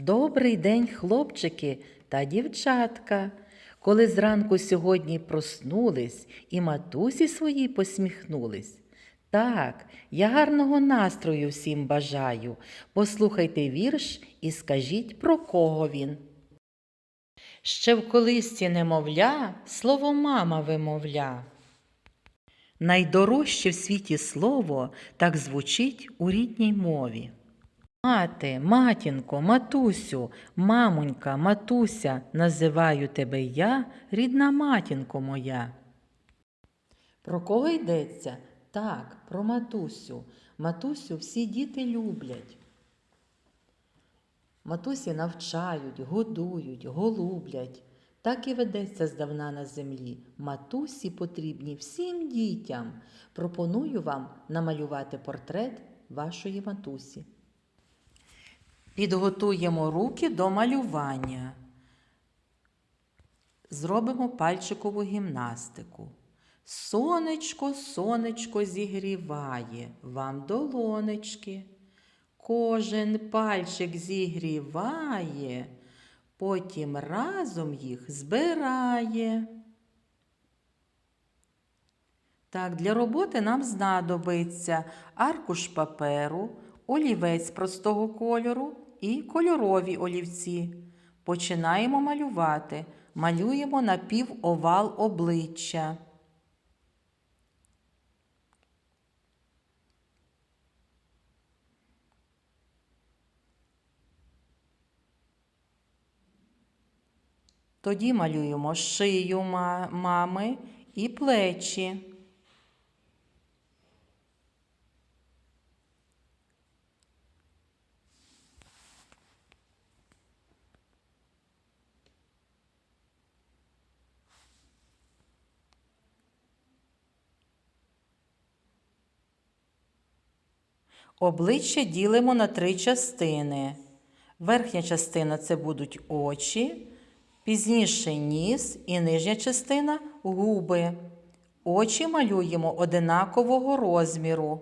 Добрий день, хлопчики та дівчатка. Коли зранку сьогодні проснулись і матусі свої посміхнулись. Так, я гарного настрою всім бажаю. Послухайте вірш і скажіть, про кого він. Ще в колисці немовля слово мама вимовля. Найдорожче в світі слово так звучить у рідній мові. Мати, матінко, матусю, мамонька, матуся, називаю тебе я, рідна матінко моя. Про кого йдеться? Так, про матусю. Матусю всі діти люблять. Матусі навчають, годують, голублять. Так і ведеться здавна на землі. Матусі потрібні всім дітям. Пропоную вам намалювати портрет вашої матусі. Підготуємо руки до малювання. Зробимо пальчикову гімнастику. Сонечко, сонечко зігріває вам долонечки. Кожен пальчик зігріває, потім разом їх збирає. Так, для роботи нам знадобиться аркуш паперу, олівець простого кольору і кольорові олівці. Починаємо малювати. Малюємо напівовал обличчя. Тоді малюємо шию мами і плечі. Обличчя ділимо на три частини. Верхня частина це будуть очі, пізніше ніс і нижня частина губи. Очі малюємо одинакового розміру.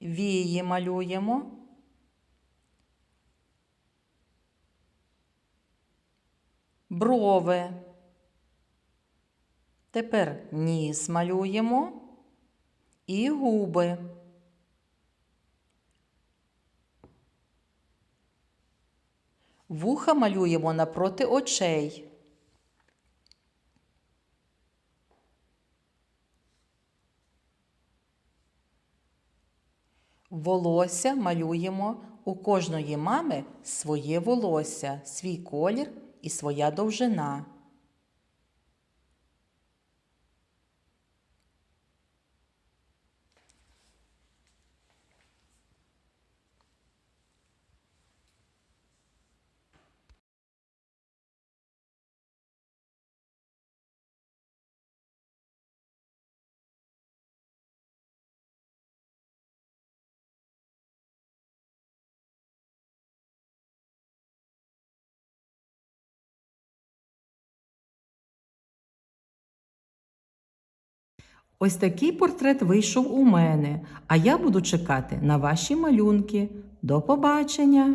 Вії малюємо. Брови. Тепер ніс малюємо і губи. Вуха малюємо напроти очей. Волосся малюємо у кожної мами своє волосся, свій колір і своя довжина. Ось такий портрет вийшов у мене, а я буду чекати на ваші малюнки. До побачення!